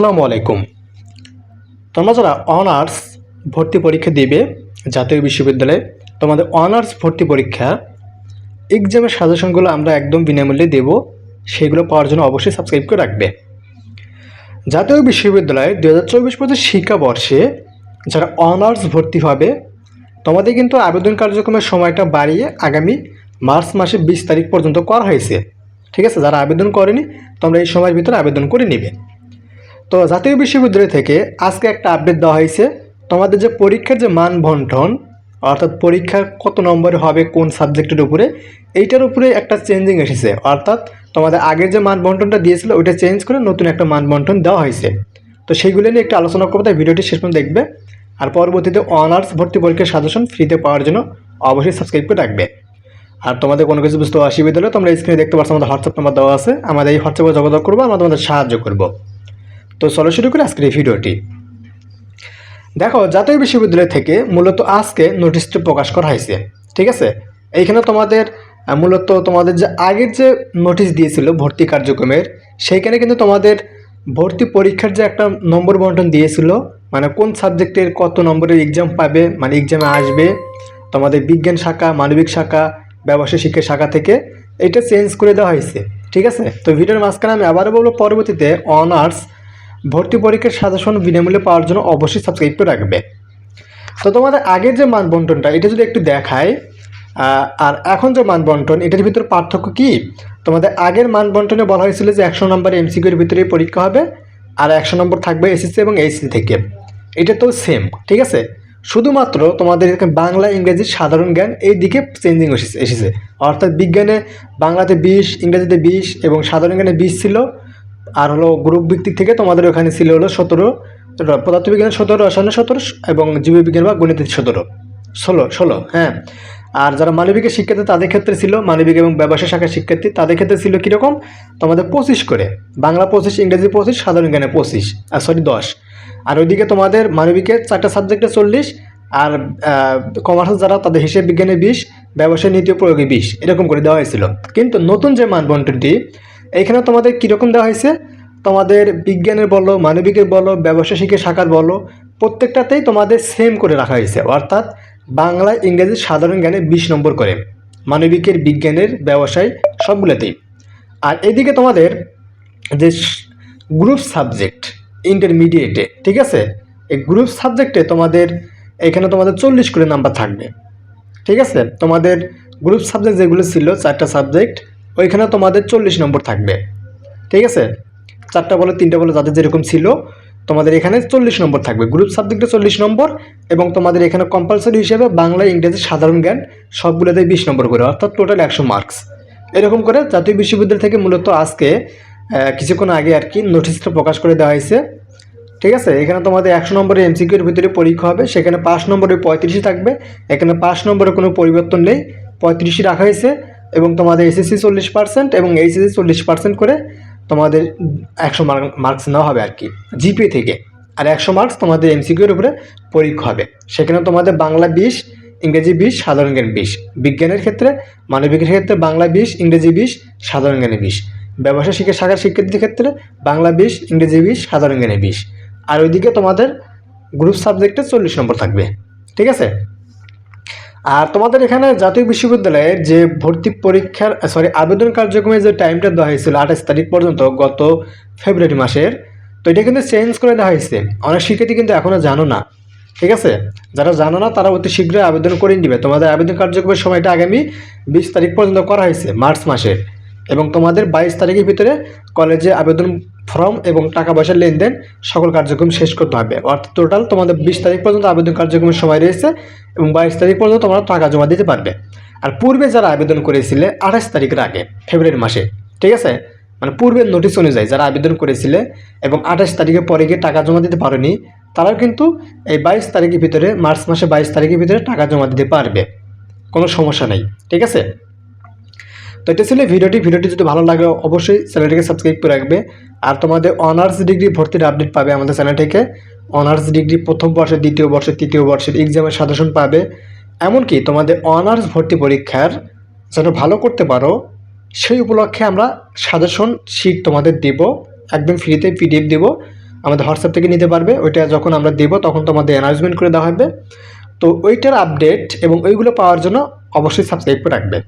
আসসালামু আলাইকুম। তোমরা যারা অনার্স ভর্তি পরীক্ষা দিবে জাতীয় বিশ্ববিদ্যালয়ে, তোমাদের অনার্স ভর্তি পরীক্ষা এক্সামের সাজেশনগুলো আমরা একদম বিনামূল্যে দেব, সেগুলো পাওয়ার জন্য অবশ্যই সাবস্ক্রাইব করে রাখবে। জাতীয় বিশ্ববিদ্যালয়ে দু হাজার চব্বিশ পঁচিশ শিক্ষাবর্ষে যারা অনার্স ভর্তি হবে, তোমাদের কিন্তু আবেদন কার্যক্রমের সময়টা বাড়িয়ে আগামী মার্চ মাসের বিশ তারিখ পর্যন্ত করা হয়েছে। ঠিক আছে, যারা আবেদন করেনি, তোমরা এই সময়ের ভিতরে আবেদন করে নেবে। তো জাতীয় বিশ্ববিদ্যালয় থেকে আজকে একটা আপডেট দেওয়া হয়েছে। তোমাদের যে পরীক্ষার যে মান বন্টন, অর্থাৎ পরীক্ষা কত নম্বরে হবে কোন সাবজেক্টের উপরে, এইটার উপরে একটা চেঞ্জিং এসেছে। অর্থাৎ তোমাদের আগের যে মান বন্টনটা দিয়েছিল, ওইটা চেঞ্জ করে নতুন একটা মান বন্টন দেওয়া হয়েছে। তো সেইগুলো নিয়ে একটু আলোচনা করব, তাই ভিডিওটি শেষ পর্যন্ত দেখবে। আর পরবর্তীতে অনার্স ভর্তি পরীক্ষার সাজেশন ফ্রিতে পাওয়ার জন্য অবশ্যই সাবস্ক্রাইব করে রাখবে। আর তোমাদের কোনো কিছু বুঝতে অসুবিধা হলে তোমরা স্ক্রিনে দেখতে পাচ্ছ, আমাদের হোয়াটসঅ্যাপ নাম্বার দেওয়া আছে। আমাদের এই হোয়াটসঅ্যাপে যোগাযোগ করব, আমরা তোমাদের সাহায্য করব। তো চলো শুরু করি আজকের এই ভিডিওটি। দেখো, জাতীয় বিশ্ববিদ্যালয় থেকে মূলত আজকে নোটিশটি প্রকাশ করা হয়েছে, ঠিক আছে? এইখানে তোমাদের মূলত তোমাদের যে আগের যে নোটিশ দিয়েছিল ভর্তি কার্যক্রমের, সেইখানে কিন্তু তোমাদের ভর্তি পরীক্ষার যে একটা নম্বর বন্টন দিয়েছিল মানে কোন সাবজেক্টের কত নম্বরের এক্সাম পাবে মানে এক্সামে আসবে, তোমাদের বিজ্ঞান শাখা, মানবিক শাখা ব্যবসায় শিক্ষা শাখা থেকে এটা চেঞ্জ করে দেওয়া হয়েছে, ঠিক আছে? তো ভিডিওর মাঝখানে আমি আবারও বলব, পরবর্তীতে অনার্স ভর্তি পরীক্ষার সাজেশন বিনামূল্যে পাওয়ার জন্য অবশ্যই সাবস্ক্রাইব করে রাখবে। তো তোমাদের আগের যে মান বন্টনটা এটা যদি একটু দেখায় আর এখন যে মান বন্টন এটার ভিতরে পার্থক্য কি? তোমাদের আগের মান বন্টনে বলা হয়েছিল যে একশো নম্বর এমসিকিউর ভিতরে পরীক্ষা হবে, আর একশো নম্বর থাকবে এসএসসি এবং এইচসি থেকে। এটা তো সেম ঠিক আছে? শুধুমাত্র তোমাদের বাংলা, ইংরেজি সাধারণ জ্ঞান এই দিকে চেঞ্জিং এসেছে এসেছে। অর্থাৎ বিজ্ঞানে বাংলাতে বিশ, ইংরেজিতে বিশ এবং সাধারণ জ্ঞানে বিশ ছিল আর হলো গ্রুপ ভিত্তিক থেকে তোমাদের ওখানে ছিল হলো সতেরো পদার্থবিজ্ঞানের সতেরো রসায়নের সতেরো এবং জীববিজ্ঞান বা গণিতের সতেরো। ষোলো ষোলো হ্যাঁ। আর যারা মানবিকের শিক্ষার্থী তাদের ক্ষেত্রে ছিল মানবিক এবং ব্যবসা শাখার শিক্ষার্থী, তাদের ক্ষেত্রে ছিল কীরকম? তোমাদের পঁচিশ করে। বাংলা পঁচিশ, ইংরেজি পঁচিশ, সাধারণ জ্ঞানে পঁচিশ আর সরি দশ। আর ওইদিকে তোমাদের মানবিকের চারটা সাবজেক্টে চল্লিশ, আর কমার্সের যারা, তাদের হিসেব বিজ্ঞানে বিশ, ব্যবসায় নীতি প্রয়োগে বিশ, এরকম করে দেওয়া হয়েছিল। কিন্তু নতুন যে মানবন্টনটি এইখানে তোমাদের কীরকম দেওয়া হয়েছে? তোমাদের বিজ্ঞানের বলো, মানবিকের বলো, ব্যবসা শিখে শাখার বলো, প্রত্যেকটাতেই তোমাদের সেম করে রাখা হয়েছে। অর্থাৎ বাংলা ইংরেজি সাধারণ জ্ঞানে বিশ নম্বর করে। মানবিকের, বিজ্ঞানের, ব্যবসায় সবগুলোতেই। আর এদিকে তোমাদের যে গ্রুপ সাবজেক্ট ইন্টারমিডিয়েটে ঠিক আছে? এই গ্রুপ সাবজেক্টে তোমাদের এখানে তোমাদের চল্লিশ করে নাম্বার থাকবে। ঠিক আছে? তোমাদের গ্রুপ সাবজেক্ট যেগুলো ছিল, চারটা সাবজেক্ট ওইখানে তোমাদের চল্লিশ নম্বর থাকবে। ঠিক আছে? চারটা বলে, তিনটা বলে যাদের যেরকম ছিল, তোমাদের এখানে চল্লিশ নম্বর থাকবে। গ্রুপ সাবজেক্টে চল্লিশ নম্বর এবং তোমাদের এখানে কম্পালসরি হিসেবে বাংলা, ইংরেজি, সাধারণ জ্ঞান সবগুলোতে বিশ নম্বর করে, অর্থাৎ টোটাল একশো মার্কস এরকম করে জাতীয় বিশ্ববিদ্যালয় থেকে মূলত আজকে কিছুক্ষণ আগে আর কি নোটিশটা প্রকাশ করে দেওয়া হয়েছে। ঠিক আছে? এখানে তোমাদের একশো নম্বরের এমসিকিউর ভিতরে পরীক্ষা হবে, সেখানে পাঁচ নম্বরে পঁয়ত্রিশই থাকবে, এখানে পাঁচ নম্বরে কোনো পরিবর্তন নেই, পঁয়ত্রিশই রাখা হয়েছে। এবং তোমাদের এসএসসি চল্লিশ পার্সেন্ট এবং এইচএসসি চল্লিশ পার্সেন্ট করে তোমাদের একশো মার্কস নেওয়া হবে আর কি জিপি থেকে। আর একশো মার্কস তোমাদের এমসিকিউর উপরে পরীক্ষা হবে। সেখানে তোমাদের বাংলা বিশ, ইংরেজি বিশ, সাধারণ জ্ঞান বিশ। বিজ্ঞানের ক্ষেত্রে, মানবিকের ক্ষেত্রে বাংলা বিশ, ইংরেজি বিশ, সাধারণ জ্ঞানে বিশ। ব্যবসা শিক্ষা শাখার শিক্ষার্থীর ক্ষেত্রে বাংলা বিশ, ইংরেজি বিশ, সাধারণ জ্ঞানে বিশ। আর ওইদিকে তোমাদের গ্রুপ সাবজেক্টে চল্লিশ নম্বর থাকবে। ঠিক আছে? আর তোমাদের এখানে জাতীয় বিশ্ববিদ্যালয়ে যে ভর্তি পরীক্ষার সরি আবেদন কার্যক্রমের যে টাইমটা দেওয়া হয়েছিল আঠাশ তারিখ পর্যন্ত গত ফেব্রুয়ারি মাসের, তো এটা কিন্তু চেঞ্জ করে দেওয়া হয়েছে। অনেক শিক্ষার্থী কিন্তু এখনও জানো না। ঠিক আছে? যারা জানো না, তারা অতি শীঘ্রই আবেদন করে নিবে। তোমাদের আবেদন কার্যক্রমের সময়টা আগামী বিশ তারিখ পর্যন্ত করা হয়েছে, মার্চ মাসের এবং তোমাদের বাইশ তারিখের ভিতরে কলেজে আবেদন ফর্ম এবং টাকা পয়সার লেনদেন সকল কার্যক্রম শেষ করতে হবে। অর্থাৎ টোটাল তোমাদের বিশ তারিখ পর্যন্ত আবেদন কার্যক্রমের সময় রয়েছে। এবং বাইশ তারিখ পর্যন্ত তোমরা টাকা জমা দিতে পারবে। আর পূর্বে যারা আবেদন করেছিলে আঠাশ তারিখের আগে, ফেব্রুয়ারি মাসে, ঠিক আছে? মানে পূর্বের নোটিশ অনুযায়ী যারা আবেদন করেছিলে এবং আঠাশ তারিখের পরে গিয়ে টাকা জমা দিতে পারোনি, তারাও কিন্তু এই বাইশ তারিখের ভিতরে, মার্চ মাসে বাইশ তারিখের ভিতরে টাকা জমা দিতে পারবে। কোনো সমস্যা নেই, ঠিক আছে? তো এটা ছিল ভিডিওটি। ভিডিওটি যদি ভালো লাগে, অবশ্যই চ্যানেলটিকে সাবস্ক্রাইব করে রাখবে। আর তোমাদের অনার্স ডিগ্রি ভর্তির আপডেট পাবে আমাদের চ্যানেল থেকে। অনার্স ডিগ্রি প্রথম বর্ষের দ্বিতীয় বর্ষের তৃতীয় বর্ষের এক্সামের সাজেশন পাবে। এমনকি তোমাদের অনার্স ভর্তি পরীক্ষার যেন ভালো করতে পারো, সেই উপলক্ষে আমরা সাজেশন শিট তোমাদের দেব। একদম ফ্রিতে পিডিএফ দেব। আমাদের হোয়াটসঅ্যাপ থেকে নিতে পারবে। ওইটা যখন আমরা দেবো, তখন তোমাদের অ্যানাউন্সমেন্ট করে দেওয়া হবে। তো ওইটার আপডেট এবং ওইগুলো পাওয়ার জন্য অবশ্যই সাবস্ক্রাইব করে রাখবে।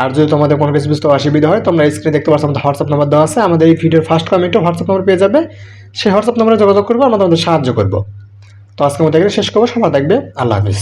আর যদি তোমাদের কোনো কিছু বুঝতে অসুবিধা হয়, তোমরা স্ক্রিনে দেখতে পাচ্ছ আমাদের হোয়াটসঅ্যাপ নাম্বার দেওয়া আছে। আমাদের এই ভিডিওর ফার্স্ট কমেন্টে হোয়াটসঅ্যাপ নাম্বার পেয়ে যাবে। সেই হোয়াটসঅ্যাপ নম্বরে যোগাযোগ করব, আমরা তোমাদের সাহায্য করব। তো আজকে মধ্যে শেষ করব, সবাই দেখবে, আল্লাহ হাফিজ।